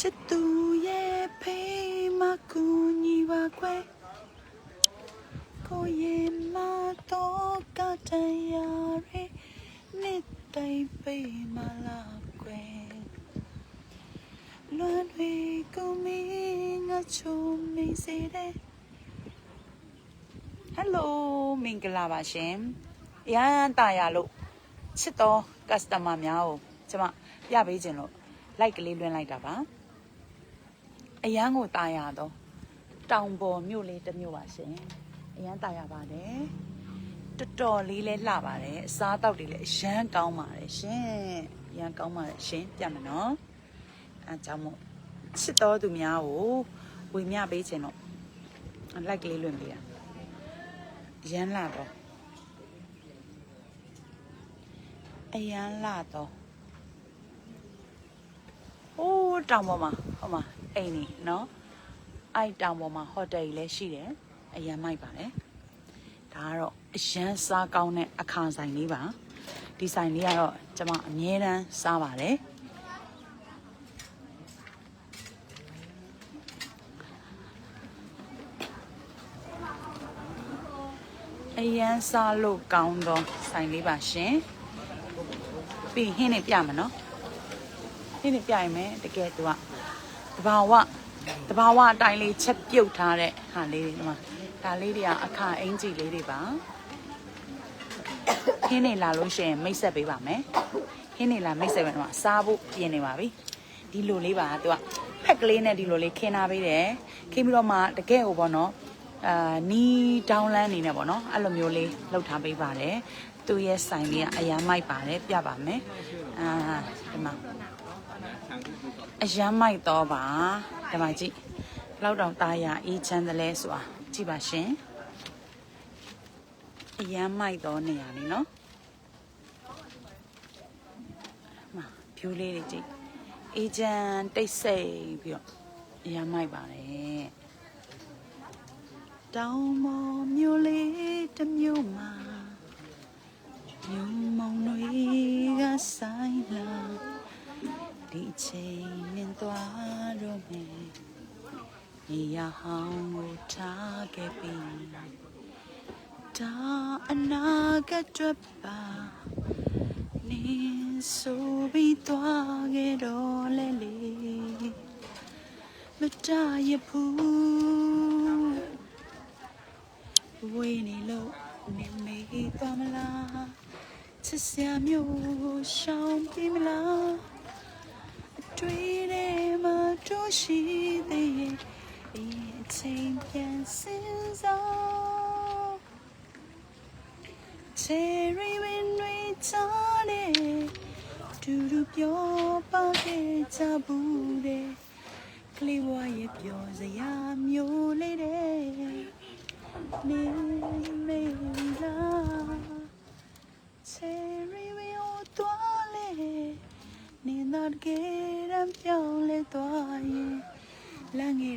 ချစ်သူရဲ့ဖေးမကူညီပါခွဲကိုရဲ့မတော့ကတန်ရရဲနှစ်တိုင်းဖေးမလာခွဲလွန်တွေကိုမင်းငါချုံမိစေတဲ့ဟယ်လိုမင်္ဂလာပါရှင်။ရန်တာရလို့ချစ်တော် customer များကိုကျွန်မပြပေးခြင်းလို့ like ကလေးလွှင့်လိုက်တာပါ။ အရန်ကိုတာရတော့တောင်ပေါ်မြို့လေးတစ်မြို့ပါရှင်။အရန်တာရပါတယ်။တော်တော်လေးလဲလှပါတယ်။အစားအသောက်တွေလည်းအရန်ကောင်းပါတယ်ရှင်။အရန်ကောင်းပါတယ်ရှင်ပြမယ်နော်။အဲကြောင့်မို့ချစ်တော်သူများကိုဝေမျှပေးခြင်းလို့ like ကလေးလွှင့်ပေးတာ။ရမ်းလာတော့အရန်လာတော့ဟိုးတောင်ပေါ်မှာဟိုမှာ အိမ်နေနော်အဲ့တောင်ပေါ်မှာဟိုတယ်ကြီးလည်းရှိတယ်အရန်မိုက်ပါတယ်ဒါကတော့အရန်စားကောင်းတဲ့အခါဆိုင်လေးပါဒီဆိုင်လေးကတော့ကျွန်မအမြဲတမ်းစားပါတယ်အရန်စားလို့ကောင်းတော့ဆိုင်လေးပါရှင်ပြီးရင်ဟင်းနေပြမယ်နော်ဟင်းနေပြရင်မယ်တကယ်သူက တဘာဝတဘာဝအတိုင်းလေးချက်ပြုတ်ထားတဲ့ဟာလေးတွေဒီမှာဒါလေးတွေကအခါအင်ကြီးလေးတွေပါဟင်းနေလာလို့ရှိရင်မိတ်ဆက်ပေးပါမယ်ဟင်းနေလာမိတ်ဆက်ပေးတော့စားဖို့ပြင်နေပါပြီဒီလိုလေးပါသူကဖက်ကလေးနဲ့ဒီလိုလေးခင်းထားပေးတယ်ခင်းပြီးတော့မှတကယ်ဟိုပေါ့နော်အာနီးဒေါင်းလန်းနေနဲ့ပေါ့နော်အဲ့လိုမျိုးလေးလှုပ်ထားပေးပါတယ်သူ့ရဲ့ဆိုင်လေးကအရန်မိုက်ပါတယ်ပြပါမယ်အာဒီမှာ အရန်မိုက်တော့ပါဒီမှာကြည့်ဘယ်လောက်တောင်တာယာအေးချမ်းတယ်လဲဆိုတာကြည့်ပါရှင်အရန်မိုက်တော့နေရလीနော်မှာဖြူလေးတွေကြည့်အေးချမ်းတိတ်ဆိတ်ပြီးတော့အရန်မိုက်ပါတယ်တောင်မော်မြို့လေးတစ်မြို့မှာမြို့မောင်တွေကဆိုင်လာဒီ ချိန်နဲ့သွားတော့မယ်နေရဟောင်းကိုထားခဲ့ပြီဒါအနာကအတွက်ပါနေဆိုပြီးသွားခဲ့တော့လေလေမတရဘူးဝေးနေလို့နေမေးသွားမလားချစ်စရာမျိုးရှောင်ပြေးမလားအတွေ့ထဲ မှာတို့ရှိသေးရဲ့ဒီအချိန်ပြန်စဉ်းစား Cherry wind တွေချားနေတူတူပြောပါခဲ့ကြဘူးတဲ့ကလေးဘဝရဲ့ပြောစရာမျိုးလေးတဲ့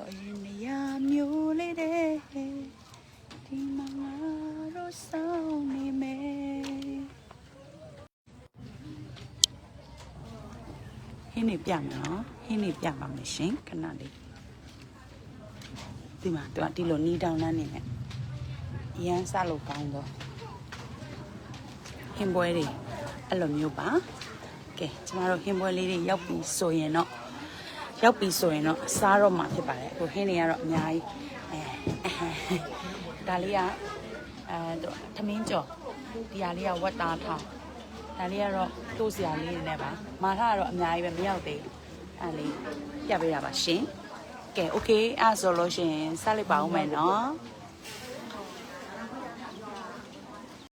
တော့ရင်နေရမျိုးလေးတဲ့ဒီမှာငါတို့ဆောင်နေမယ်ဟင်းနေပြမယ်နော်ဟင်းနေပြပါမယ်ရှင်ခဏလေးဒီမှာသူကဒီလိုနီးတောင်းလမ်းနေနဲ့ရမ်းစားလို့ကောင်းတော့ဟင်းပွဲတွေအဲ့လိုမျိုးပါကဲကျမတို့ဟင်းပွဲလေးတွေရောက်ပြီဆိုရင်တော့ ရောက်ပြီဆိုရင်တော့စားတော့မှာဖြစ်ပါတယ်ဟိုဟင်းတွေကတော့အများကြီးအဲဒါလေးကအဲတော့သမင်းကြော်ဒီဟာလေးကဝက်သားထောင်ဒါလေးကတော့တိုးစရာလေးတွေနဲ့ပါမာထကတော့အများကြီးပဲမရောက်သေးဘူးအဲ့လေးပြပေးရပါရှင်ကဲโอเคအဲ့ဆိုလို့ရှိရင်စားလိုက်ပါဦးမယ်နော်